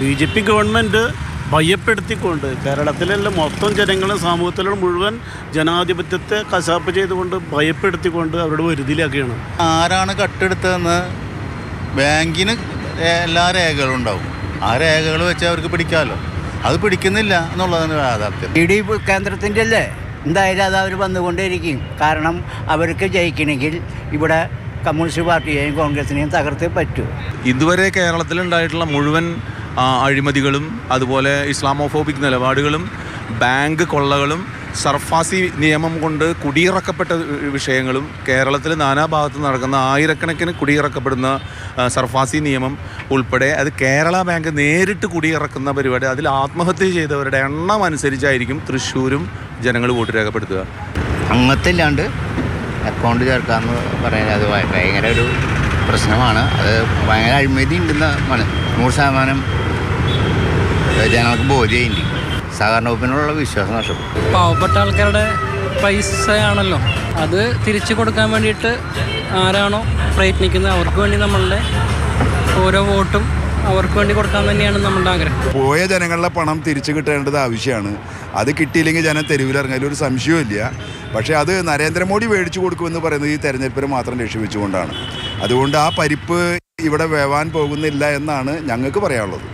B J P government ഭയപ്പെടുത്തിക്കൊണ്ട് കേരളത്തിലുള്ള മൊത്തം ജനങ്ങളും സമൂഹത്തിലുള്ള മുഴുവൻ ജനാധിപത്യത്തെ കശാപ്പ് ചെയ്തുകൊണ്ട് ഭയപ്പെടുത്തിക്കൊണ്ട് അവരുടെ വരുതിയിലാക്കുകയാണ്. ആരാണ് കട്ടെടുത്തതെന്ന് ബാങ്കിന് എല്ലാ രേഖകളും ഉണ്ടാവും. ആ രേഖകൾ വെച്ച് അവർക്ക് പിടിക്കാമല്ലോ. അത് പിടിക്കുന്നില്ല എന്നുള്ളതാണ് യാഥാർത്ഥ്യം. ഇ ഡി കേന്ദ്രത്തിന്റെ അല്ലേ എന്തായാലും അത് അവർ വന്നുകൊണ്ടേയിരിക്കും. കാരണം അവർക്ക് ജയിക്കണമെങ്കിൽ ഇവിടെ കമ്മ്യൂണിസ്റ്റ് പാർട്ടിയെയും കോൺഗ്രസിനെയും തകർത്തേ പറ്റൂ. ഇതുവരെ കേരളത്തിലുണ്ടായിട്ടുള്ള മുഴുവൻ അഴിമതികളും അതുപോലെ ഇസ്ലാമോഫോബിക് നിലപാടുകളും ബാങ്ക് കൊള്ളകളും സർഫാസി നിയമം കൊണ്ട് കുടിയിറക്കപ്പെട്ട വിഷയങ്ങളും കേരളത്തിൽ നാനാഭാഗത്ത് നടക്കുന്ന ആയിരക്കണക്കിന് കുടിയിറക്കപ്പെടുന്ന സർഫാസി നിയമം ഉൾപ്പെടെ അത് കേരള ബാങ്ക് നേരിട്ട് കുടിയിറക്കുന്ന പരിപാടി അതിൽ ആത്മഹത്യ ചെയ്തവരുടെ എണ്ണം അനുസരിച്ചായിരിക്കും തൃശ്ശൂരും ജനങ്ങൾ വോട്ട് രേഖപ്പെടുത്തുക. അംഗത്തില്ലാണ്ട് അക്കൗണ്ട് ചേർക്കാന്ന് പറയുന്നത് അത് ഭയങ്കര ഒരു പ്രശ്നമാണ്. അത് ഭയങ്കര അഴിമതി ഉണ്ടെന്ന് നൂറ് ശതമാനം ജനങ്ങൾക്ക് ബോധ്യമുണ്ട് സഹകരണ വകുപ്പിനുള്ള വിശ്വാസം നഷ്ടപ്പെട്ടു. പാവപ്പെട്ട ആൾക്കാരുടെ പൈസയാണല്ലോ. അത് തിരിച്ചു കൊടുക്കാൻ വേണ്ടിയിട്ട് ആരാണോ പ്രയത്നിക്കുന്നത് അവർക്ക് വേണ്ടി നമ്മളുടെ ഓരോ വോട്ടും അവർക്ക് വേണ്ടി കൊടുക്കാൻ തന്നെയാണ് നമ്മളുടെ ആഗ്രഹം. പോയ ജനങ്ങളുടെ പണം തിരിച്ചു കിട്ടേണ്ടത് ആവശ്യമാണ്. അത് കിട്ടിയില്ലെങ്കിൽ ജനം തെരുവിലിറങ്ങാൻ ഒരു സംശയവുമില്ല പക്ഷേ അത് നരേന്ദ്രമോദി മേടിച്ചു കൊടുക്കുമെന്ന് പറയുന്നത് ഈ തെരഞ്ഞെടുപ്പിനെ മാത്രം ലക്ഷ്യം വെച്ചുകൊണ്ടാണ് അതുകൊണ്ട് ആ പരിപ്പ് ഇവിടെ വേവാൻ പോകുന്നില്ല എന്നാണ് ഞങ്ങൾക്ക് പറയാനുള്ളത്.